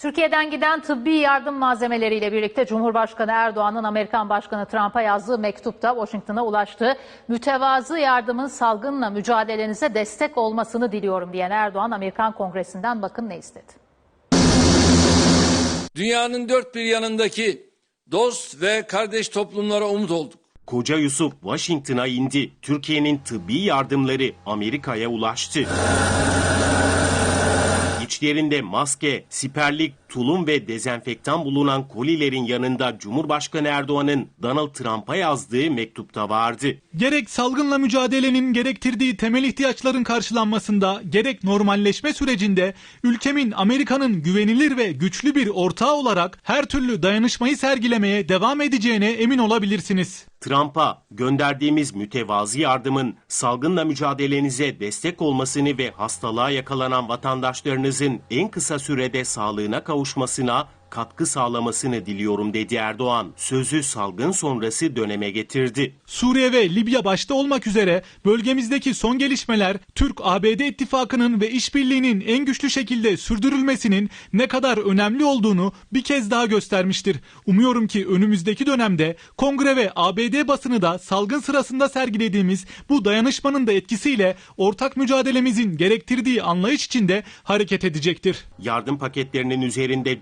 Türkiye'den giden tıbbi yardım malzemeleriyle birlikte Cumhurbaşkanı Erdoğan'ın Amerikan Başkanı Trump'a yazdığı mektupta Washington'a ulaştı. Mütevazı yardımın salgınla mücadelenize destek olmasını diliyorum diyen Erdoğan Amerikan Kongresi'nden bakın ne istedi. Dünyanın dört bir yanındaki dost ve kardeş toplumlara umut olduk. Koca Yusuf Washington'a indi. Türkiye'nin tıbbi yardımları Amerika'ya ulaştı. İçlerinde maske, siperlik, tulum ve dezenfektan bulunan kolilerin yanında Cumhurbaşkanı Erdoğan'ın Donald Trump'a yazdığı mektupta vardı. Gerek salgınla mücadelenin gerektirdiği temel ihtiyaçların karşılanmasında, gerek normalleşme sürecinde ülkemin Amerika'nın güvenilir ve güçlü bir ortağı olarak her türlü dayanışmayı sergilemeye devam edeceğine emin olabilirsiniz. Trump'a gönderdiğimiz mütevazı yardımın salgınla mücadelenize destek olmasını ve hastalığa yakalanan vatandaşlarınızın en kısa sürede sağlığına última assinar katkı sağlamasını diliyorum dedi Erdoğan. Sözü salgın sonrası döneme getirdi. Suriye ve Libya başta olmak üzere bölgemizdeki son gelişmeler Türk-ABD ittifakının ve işbirliğinin en güçlü şekilde sürdürülmesinin ne kadar önemli olduğunu bir kez daha göstermiştir. Umuyorum ki önümüzdeki dönemde Kongre ve ABD basını da salgın sırasında sergilediğimiz bu dayanışmanın da etkisiyle ortak mücadelemizin gerektirdiği anlayış içinde hareket edecektir. Yardım paketlerinin üzerinde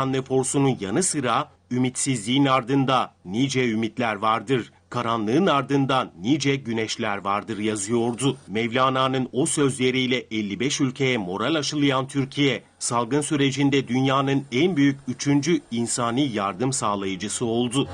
Cumhurbaşkanlığı forsunun yanı sıra ümitsizliğin ardında nice ümitler vardır. Karanlığın ardından nice güneşler vardır yazıyordu. Mevlana'nın o sözleriyle 55 ülkeye moral aşılayan Türkiye, salgın sürecinde dünyanın en büyük üçüncü insani yardım sağlayıcısı oldu.